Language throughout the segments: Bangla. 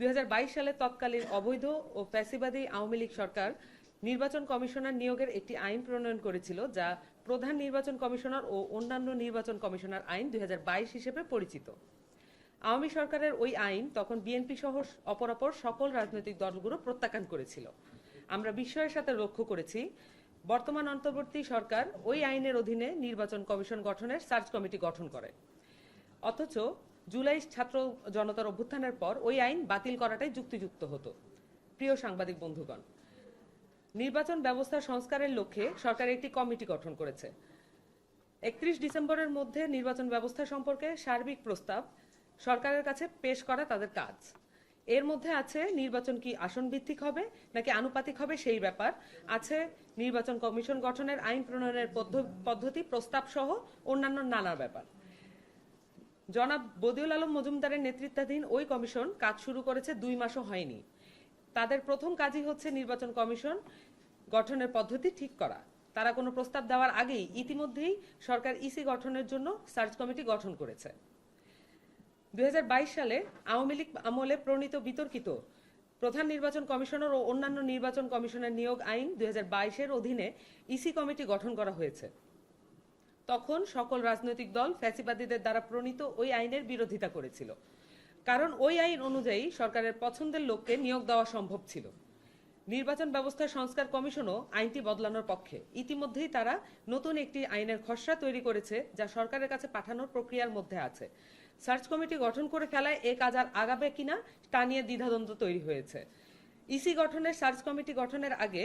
দুই সালে তৎকালীন অবৈধ ও ফ্যাসিবাদী আওয়ামী লীগ সরকার নির্বাচন কমিশনার নিয়োগের একটি আইন প্রণয়ন করেছিল, যা প্রধান নির্বাচন কমিশনার ও অন্যান্য নির্বাচন কমিশনার আইন দুই হাজার বাইশ হিসেবে পরিচিত। আওয়ামী সরকারের ওই আইন তখন বিএনপি সহ অপরাপর সকল রাজনৈতিক দলগুলো প্রত্যাখ্যান করেছিল। আমরা বিস্ময়ের সাথে লক্ষ্য করেছি, বর্তমান অন্তর্বর্তী সরকার ওই আইনের অধীনে নির্বাচন কমিশন গঠনের সার্চ কমিটি গঠন করে। অথচ জুলাই ছাত্র জনতার অভ্যুত্থানের পর ওই আইন বাতিল করাটাই যুক্তিযুক্ত হতো। প্রিয় সাংবাদিক বন্ধুগণ, নির্বাচন ব্যবস্থা সংস্কারের লক্ষ্যে সরকার একটি কমিটি গঠন করেছে। একত্রিশ ডিসেম্বরের মধ্যে নির্বাচন ব্যবস্থা সম্পর্কে সার্বিক প্রস্তাব সরকারের কাছে পেশ করা তাদের কাজ। এর মধ্যে আছে, নির্বাচন কি আসন ভিত্তিক হবে নাকি আনুপাতিক হবে সেই ব্যাপার, আছে নির্বাচন কমিশন গঠনের আইন প্রণয়নের পদ্ধ- পদ্ধতি প্রস্তাব সহ অন্যান্য নানা ব্যাপার। জনাব বদিউল আলম মজুমদারের নেতৃত্বাধীন ওই কমিশন কাজ শুরু করেছে দুই মাসও হয়নি। তাদের প্রথম কাজই হচ্ছে নির্বাচন কমিশন গঠনের পদ্ধতি ঠিক করা। তারা কোনো প্রস্তাব দেওয়ার আগেই ইতিমধ্যেই সরকার ইসি গঠনের জন্য সার্চ কমিটি গঠন করেছে। দুই হাজার বাইশ সালে আওয়ামী লীগ আমলে প্রণীত বিতর্কিত প্রধান নির্বাচন কমিশনার ও অন্যান্য নির্বাচন কমিশনের নিয়োগ আইন দুই এর অধীনে ইসি কমিটি গঠন করা হয়েছে। তখন সকল রাজনৈতিক দল ফ্যাসিবাদীদের দ্বারা প্রণীত ওই আইনের বিরোধিতা করেছিল। কারণ ওই আইন অনুযায়ী সরকারের পছন্দের লোককে নিয়োগ দেওয়া সম্ভব ছিল। নির্বাচন ব্যবস্থা সংস্কার কমিশনও আইনটি বদলানোর পক্ষে। ইতিমধ্যেই তারা নতুন একটি আইনের খসড়া তৈরি করেছে, যা সরকারের কাছে পাঠানোর প্রক্রিয়ার মধ্যে আছে। সার্চ কমিটি গঠন করে ফেলায় এ কাজ আর আগাবে কিনা, তা নিয়ে দ্বিধাদ্বন্দ্ব তৈরি হয়েছে। ইসি গঠনের সার্চ কমিটি গঠনের আগে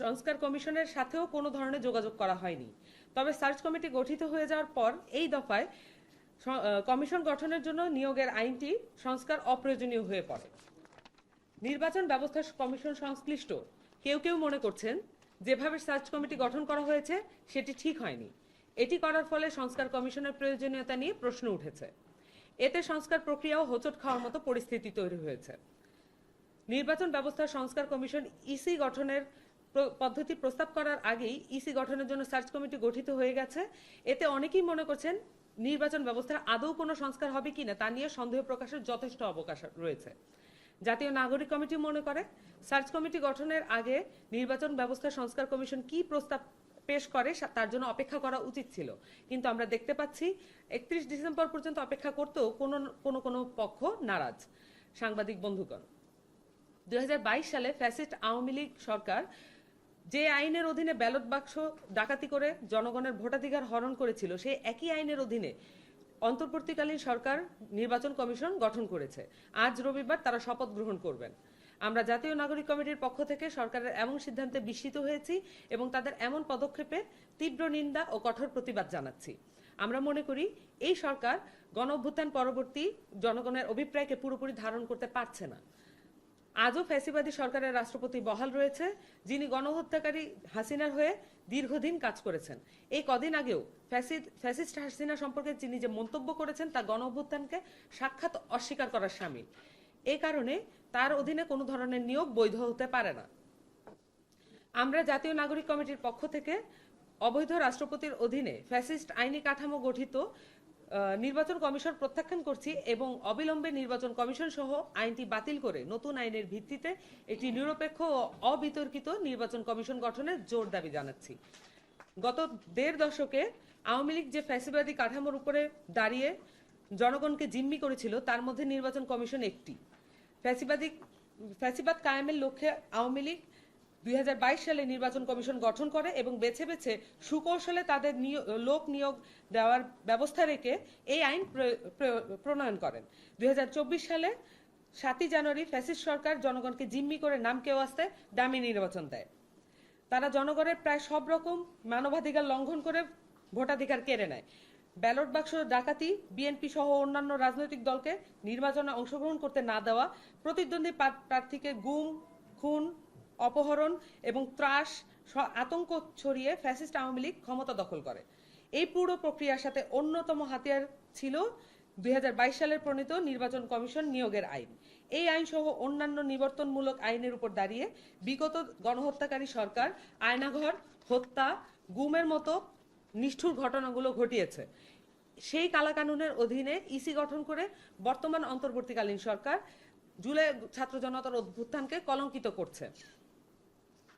সংস্কার কমিশনের সাথেও কোনো ধরনের যোগাযোগ করা হয়নি। তবে সার্চ কমিটি গঠিত হয়ে যাওয়ার পর এই দফায় কমিশন গঠনের জন্য নিয়োগের আইনটি সংস্কার অপ্রয়োজনীয় হয়ে পড়ে। নির্বাচন ব্যবস্থা কমিশন সংশ্লিষ্ট। কেউ কেউ মনে করছেন, যেভাবে সার্চ কমিটি গঠন করা হয়েছে, সেটি ঠিক হয়নি। এটি করার ফলে সংস্কার কমিশনের প্রয়োজনীয়তা নিয়ে প্রশ্ন উঠেছে। এতে সংস্কার প্রক্রিয়াও হোঁচট খাওয়ার মতো পরিস্থিতি তৈরি হয়েছে। নির্বাচন ব্যবস্থা সংস্কার কমিশন ইসি গঠনের পদ্ধতি প্রস্তাব করার আগেই ইসি গঠনের জন্য সার্চ কমিটি গঠিত হয়ে গেছে। এতে অনেকেই মনে করছেন নির্বাচন ব্যবস্থার আদৌ কোনো সংস্কার হবে কিনা তা নিয়ে সন্দেহ প্রকাশের যথেষ্ট অবকাশ রয়েছে। জাতীয় নাগরিক কমিটি মনে করে, সার্চ কমিটি গঠনের আগে নির্বাচন ব্যবস্থা সংস্কার কমিশন কি প্রস্তাব পেশ করে তার জন্য অপেক্ষা করা উচিত ছিল। কিন্তু আমরা দেখতে পাচ্ছি, একত্রিশ ডিসেম্বর পর্যন্ত অপেক্ষা করতেও কোনো কোনো কোনো পক্ষ নারাজ। সাংবাদিক বন্ধুগণ, দুই হাজার বাইশ সালে ফ্যাসিস্ট আওয়ামী লীগ সরকার যে আইনের অধীনে ব্যালট বাক্স ডাকাতি করে জনগণের ভোটাধিকার হরণ করেছিল, সেই একই আইনের অধীনে অন্তর্বর্তীকালীন সরকার, নির্বাচন কমিশন গঠন করেছে। আজ রবিবার তারা শপথ গ্রহণ করবেন। আমরা জাতীয় নাগরিক কমিটির পক্ষ থেকে সরকারের এমন সিদ্ধান্তে বিস্মিত হয়েছি এবং তাদের এমন পদক্ষেপে তীব্র নিন্দা ও কঠোর প্রতিবাদ জানাচ্ছি। আমরা মনে করি, এই সরকার গণ অভ্যুত্থান পরবর্তী জনগণের অভিপ্রায়কে পুরোপুরি ধারণ করতে পারছে না। আজও ফ্যাসিবাদী সরকারের রাষ্ট্রপতি বহাল রয়েছে, যিনি গণহত্যাকারী হাসিনার হয়ে দীর্ঘদিন কাজ করেছেন। এই কদিন আগেও ফ্যাসিদ ফ্যাসিস্ট হাসিনা সম্পর্কে তিনি যে মন্তব্য করেছেন, তা গণ অভ্যুত্থানকে সাক্ষাৎ অস্বীকার করার সামিল। এই কারণে তার অধীনে কোনো ধরনের নিয়োগ বৈধ হতে পারে না। আমরা জাতীয় নাগরিক কমিটির পক্ষ থেকে অবৈধ রাষ্ট্রপতির অধীনে ফ্যাসিস্ট আইনি কাঠামো গঠিত নির্বাচন কমিশন প্রত্যাখ্যান করছি এবং অবিলম্বে নির্বাচন কমিশন সহ আইনটি বাতিল করে নতুন আইনের ভিত্তিতে একটি নিরপেক্ষ ও অবিতর্কিত নির্বাচন কমিশন গঠনের জোর দাবি জানাচ্ছি। গত দেড় দশকে আওয়ামী লীগ যে ফ্যাসিবাদী কাঠামোর উপরে দাঁড়িয়ে জনগণকে জিম্মি করেছিল, তার মধ্যে নির্বাচন কমিশন একটি। ফ্যাসিবাদী, ফ্যাসিবাদ কায়েমের লক্ষ্যে আওয়ামী লীগ দুই হাজার বাইশ সালে নির্বাচন কমিশন গঠন করে এবং বেছে বেছে সুকৌশলে তাদের লোক নিয়োগ দেওয়ার ব্যবস্থা রেখে এই আইন প্র- প্র- প্রণয়ন করেন। দুই সালে সাতই জানুয়ারি ফ্যাসিস্ট সরকার জনগণকে জিম্মি করে নাম কেউ আসতে দামি নির্বাচন দেয়। তারা জনগণের প্রায় সব রকম মানবাধিকার লঙ্ঘন করে ভোটাধিকার কেড়ে নেয়। ব্যালট বাক্স ডাকাতি, বিএনপি সহ অন্যান্য রাজনৈতিক দলকে নির্বাচনে অংশগ্রহণ করতে না দেওয়া, প্রতিদ্বন্দ্বী প্রার্থীকে গুম, খুন অপহরণ এবং ত্রাস আতঙ্ক ছড়িয়ে ফ্যাসিস্ট আওয়ামী লীগ ক্ষমতা দখল করে। এই পুরো প্রক্রিয়ার সাথে অন্যতম হাতিয়ার ছিল দুই হাজার বাইশ সালের প্রণীত নির্বাচন কমিশন নিয়োগের আইন। এই আইন সহ অন্যান্য নিবর্তনমূলক আইনের উপর দাঁড়িয়ে বিগত গণহত্যাকারী সরকার, আয়নাঘর, হত্যা, গুমের মতো নিষ্ঠুর ঘটনাগুলো ঘটিয়েছে। সেই কালাকানুনের অধীনে ইসি গঠন করে বর্তমান অন্তর্বর্তীকালীন সরকার জুলাই ছাত্র জনতার অভ্যুত্থানকে কলঙ্কিত করছে।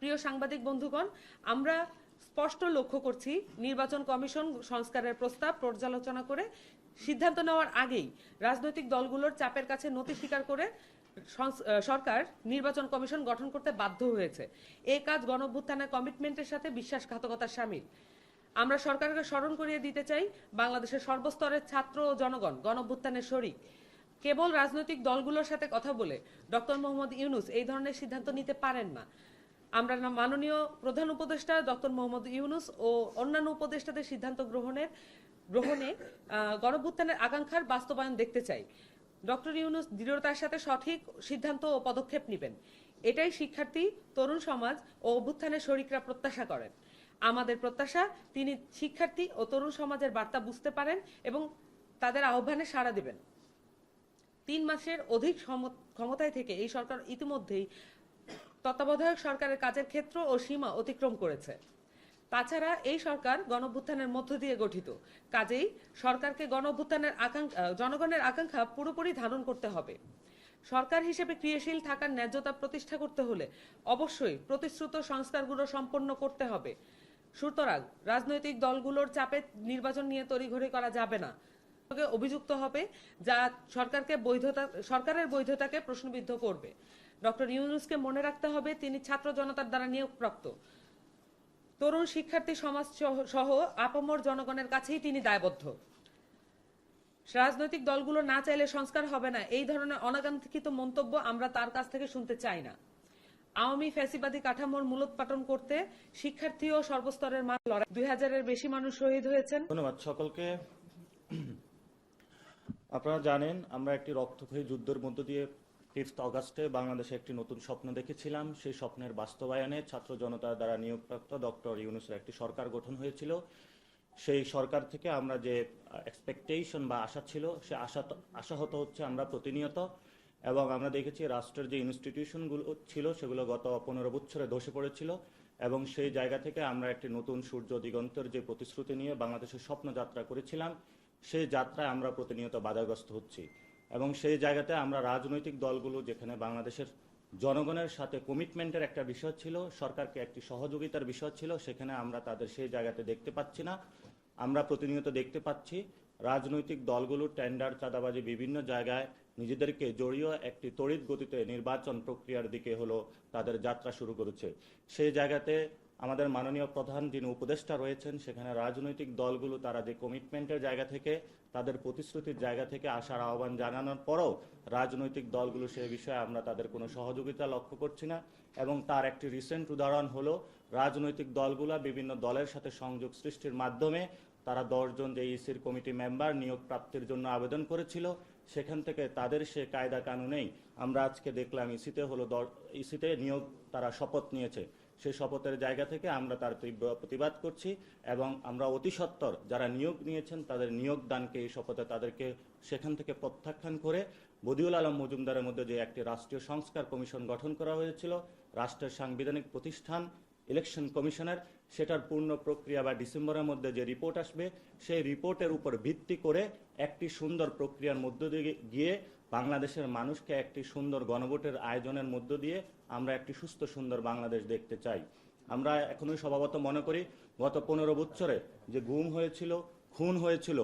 প্রিয় সাংবাদিক বন্ধুগণ, আমরা স্পষ্ট লক্ষ্য করছি নির্বাচন কমিশন সংস্কারের প্রস্তাব পর্যালোচনা করে সিদ্ধান্ত নেওয়ার আগেই রাজনৈতিক দলগুলোর চাপের কাছে নতি স্বীকার করে সরকার নির্বাচন কমিশন গঠন করতে বাধ্য হয়েছে। এই কাজ গণভ্যুত্থানের কমিটমেন্টের সাথে বিশ্বাসঘাতকতার সামিল। আমরা সরকারকে স্মরণ করিয়ে দিতে চাই বাংলাদেশের সর্বস্তরের ছাত্র ও জনগণ গণঅভ্যুত্থানের শরিক। কেবল রাজনৈতিক দলগুলোর সাথে কথা বলে ডক্টর মোহাম্মদ ইউনুস এই ধরনের সিদ্ধান্ত নিতে পারেন না। আমরা মাননীয় প্রধান উপদেষ্টা ডক্টর মোহাম্মদ ইউনুস ও অন্যান্য উপদেষ্টাদের সিদ্ধান্ত গ্রহণের গ্রহণে আহ, গণভ্যুত্থানের আকাঙ্ক্ষার বাস্তবায়ন দেখতে চাই। ডক্টর ইউনুস দৃঢ়তার সাথে সঠিক সিদ্ধান্ত ও পদক্ষেপ নেবেন। এটাই শিক্ষার্থী তরুণ সমাজ ও অভ্যুত্থানের শরিকরা প্রত্যাশা করেন। আমাদের প্রত্যাশা তিনি শিক্ষার্থী ও তরুণ সমাজের বার্তা বুঝতে পারেন এবং তাদের আহ্বানে সাড়া দেবেন। তিন মাসের অধিক ক্ষমতায় থেকে এই সরকার ইতিমধ্যেই তত্ত্বাবধায়ক সরকারের কাজের ক্ষেত্র ও সীমা অতিক্রম করেছে। তাছাড়া এই সরকার গণঅভ্যুত্থানের মধ্য দিয়ে গঠিত। কাজেই সরকারকে গণঅভ্যুত্থানের আকাঙ্ক্ষা জনগণের আকাঙ্ক্ষা পুরোপুরি ধারণ করতে হবে। সরকার হিসেবে ক্রিয়াশীল থাকার ন্যায্যতা প্রতিষ্ঠা করতে হলে অবশ্যই প্রতিশ্রুত সংস্কারগুলো সম্পন্ন করতে হবে। সুতরাং রাজনৈতিক দলগুলোর চাপে নির্বাচন নিয়ে তড়িঘড়ি করা যাবে না। অভিযুক্ত হবে যা সরকারকে বৈধতা, সরকারের বৈধতাকে প্রশ্নবিদ্ধ করবে। ডক্টর ইউনুসকে মনে রাখতে হবে তিনি ছাত্র জনতার দ্বারা নিয়োগপ্রাপ্ত। তরুণ শিক্ষার্থী সমাজ সহ- আপামর জনগণের কাছেই তিনি দায়বদ্ধ। রাজনৈতিক দলগুলো না চাইলে সংস্কার হবে না, এই ধরনের অনাকাঙ্ক্ষিত মন্তব্য আমরা তার কাছ থেকে শুনতে চাই না। আওয়ামী ফ্যাসিবাদী কাঠামোর মূলোৎপাটন করতে শিক্ষার্থী ও সর্বস্তরের মানুষ লড়াই। দুই হাজারের বেশি মানুষ শহীদ হয়েছেন। ধন্যবাদ সকলকে। আপনারা জানেন, আমরা একটি রক্তক্ষয়ী যুদ্ধের মধ্য দিয়ে ফিফথ অগাস্টে বাংলাদেশে একটি নতুন স্বপ্ন দেখেছিলাম। সেই স্বপ্নের বাস্তবায়নে ছাত্র জনতার দ্বারা নিয়োগপ্রাপ্ত ডক্টর ইউনুসের একটি সরকার গঠন হয়েছিল। সেই সরকার থেকে আমরা যে এক্সপেকটেশন বা আশা ছিল, সে আশা আশাহত হচ্ছে আমরা প্রতিনিয়ত। এবং আমরা দেখেছি রাষ্ট্রের যে ইনস্টিটিউশনগুলো ছিল, সেগুলো গত পনেরো বছরে ধসে পড়েছিল। এবং সেই জায়গা থেকে আমরা একটি নতুন সূর্য দিগন্তের যে প্রতিশ্রুতি নিয়ে বাংলাদেশের স্বপ্ন যাত্রা করেছিলাম, সেই যাত্রায় আমরা প্রতিনিয়ত বাধাগ্রস্ত হচ্ছি। এবং সেই জায়গাতে আমরা রাজনৈতিক দলগুলো যেখানে বাংলাদেশের জনগণের সাথে কমিটমেন্টের একটা বিষয় ছিল, সরকারকে একটি সহযোগিতার বিষয় ছিল, সেখানে আমরা তাদের সেই জায়গাতে দেখতে পাচ্ছি না। আমরা প্রতিনিয়ত দেখতে পাচ্ছি রাজনৈতিক দলগুলো টেন্ডার চাঁদাবাজি বিভিন্ন জায়গায় নিজেদেরকে জড়িয়ে একটি তড়িৎ গতিতে নির্বাচন প্রক্রিয়ার দিকে হলো তাদের যাত্রা শুরু করেছে। সেই জায়গাতে আমাদের মাননীয় প্রধান যিনি উপদেষ্টা রয়েছেন, সেখানে রাজনৈতিক দলগুলো তারা যে কমিটমেন্টের জায়গা থেকে, তাদের প্রতিশ্রুতির জায়গা থেকে আসার আহ্বান জানানোর পরও রাজনৈতিক দলগুলো সে বিষয়ে আমরা তাদের কোনো সহযোগিতা লক্ষ্য করছি না। এবং তার একটি রিসেন্ট উদাহরণ হলো, রাজনৈতিক দলগুলা বিভিন্ন দলের সাথে সংযোগ সৃষ্টির মাধ্যমে তারা দশজন যে ইসির কমিটি মেম্বার নিয়োগ প্রাপ্তির জন্য আবেদন করেছিল। সেখান থেকে তাদের সে কায়দা কানুনেই আমরা আজকে দেখলাম ইসিতে হলো ইসিতে নিয়োগ তারা শপথ নিয়েছে। সেই শপথের জায়গা থেকে আমরা তার তীব্র প্রতিবাদ করছি এবং আমরা অতি সত্বর যারা নিয়োগ নিয়েছেন তাদের নিয়োগ দানকে এই শপথে তাদেরকে সেখান থেকে প্রত্যাখ্যান করে বদিউল আলম মজুমদারের মধ্যে যে একটি রাষ্ট্রীয় সংস্কার কমিশন গঠন করা হয়েছিল, রাষ্ট্রের সাংবিধানিক প্রতিষ্ঠান ইলেকশন কমিশনের সেটার পূর্ণ প্রক্রিয়া বা ডিসেম্বরের মধ্যে যে রিপোর্ট আসবে, সেই রিপোর্টের উপর ভিত্তি করে একটি সুন্দর প্রক্রিয়ার মধ্য দিয়ে গিয়ে বাংলাদেশের মানুষকে একটি সুন্দর গণভোটের আয়োজনের মধ্য দিয়ে আমরা একটি সুস্থ, সুন্দর বাংলাদেশ দেখতে চাই। আমরা এখনোই স্বভাবত মনে করি, গত পনেরো বছরে যে গুম হয়েছিল, খুন হয়েছিল,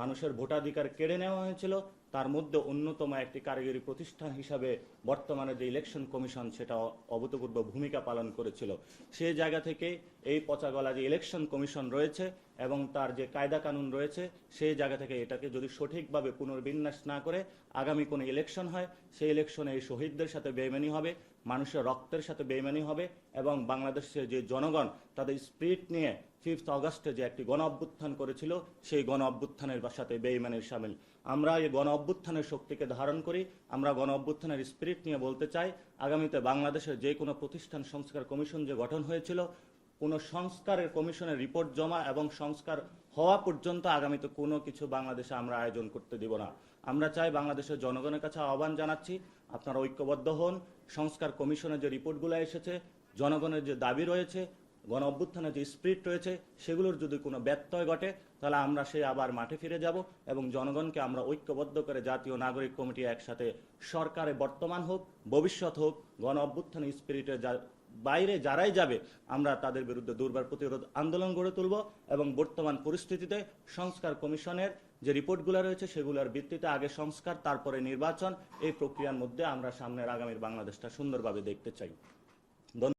মানুষের ভোটাধিকার কেড়ে নেওয়া হয়েছিল তার মধ্যে অন্যতম একটি কারিগরি প্রতিষ্ঠান হিসাবে বর্তমানে যে ইলেকশন কমিশন, সেটা অভূতপূর্ব ভূমিকা পালন করেছিল। সেই জায়গা থেকে এই পচাগলা যে ইলেকশন কমিশন রয়েছে এবং তার যে কায়দা কানুন রয়েছে, সেই জায়গা থেকে এটাকে যদি সঠিকভাবে পুনর্বিন্যাস না করে আগামী কোনো ইলেকশন হয়, সেই ইলেকশনে এই শহীদদের সাথে বেমেনি হবে। মানুষের রক্তের সাথে বেইমানি হবে এবং বাংলাদেশের যে জনগণ, তাদের স্পিরিট নিয়ে ফিফথ অগস্টে যে একটি গণ অভ্যুত্থান করেছিল, সেই গণ অভ্যুত্থানের সাথে বেইমানের সামিল। আমরা এই গণ অভ্যুত্থানের শক্তিকে ধারণ করি, আমরা গণ অভ্যুত্থানের স্পিরিট নিয়ে বলতে চাই, আগামীতে বাংলাদেশের যে কোনো প্রতিষ্ঠান সংস্কার কমিশন যে গঠন হয়েছিল, কোনো সংস্কারের কমিশনের রিপোর্ট জমা এবং সংস্কার হওয়া পর্যন্ত আগামীতে কোনো কিছু বাংলাদেশে আমরা আয়োজন করতে দিব না। আমরা চাই বাংলাদেশের জনগণের কাছে আহ্বান জানাচ্ছি, আপনারা ঐক্যবদ্ধ হন। সংস্কার কমিশনের যে রিপোর্টগুলো এসেছে, জনগণের যে দাবি রয়েছে, গণ অভ্যুত্থানে যে স্পিরিট রয়েছে, সেগুলোর যদি কোনো ব্যত্যয় ঘটে, তাহলে আমরা সে আবার মাঠে ফিরে যাব এবং জনগণকে আমরা ঐক্যবদ্ধ করে জাতীয় নাগরিক কমিটি একসাথে সরকারে বর্তমান হোক, ভবিষ্যৎ হোক, গণ অভ্যুত্থানের স্পিরিটে যা বাইরে যারাই যাবে, আমরা তাদের বিরুদ্ধে দুর্বার প্রতিরোধ আন্দোলন গড়ে তুলব এবং বর্তমান পরিস্থিতিতে সংস্কার কমিশনের যে রিপোর্টগুলো রয়েছে সেগুলোর ভিত্তিতে আগে সংস্কার, তারপরে নির্বাচন, এই প্রক্রিয়ার মধ্যে আমরা সামনের আগামীর বাংলাদেশটা সুন্দরভাবে দেখতে চাই।